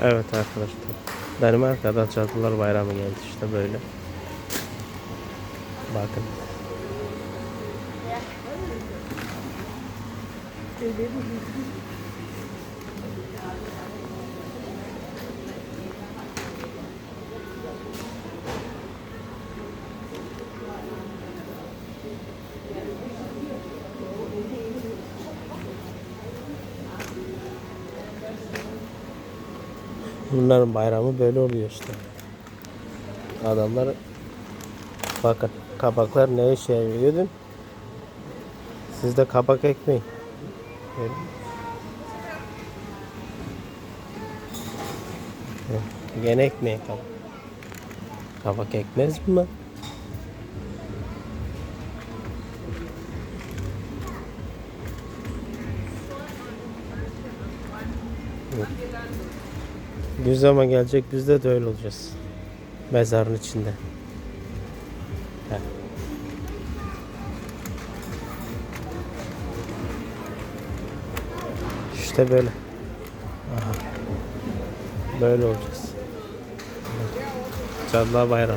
Evet arkadaşlar. Benim arkada Cadılar Bayramı geldi işte böyle. Bakın. Bunların bayramı böyle oluyor işte. Adamlar bakın kabaklar ne işe yarıyor değil mi? Sizde kabak ekmeği. Böyle. Gene ekmeği kabak. Kabak ekmez mi? Bir zaman gelecek biz de, de öyle olacağız. Mezarın içinde. Heh. İşte böyle. Aha. Böyle olacağız. Cadılar Bayram.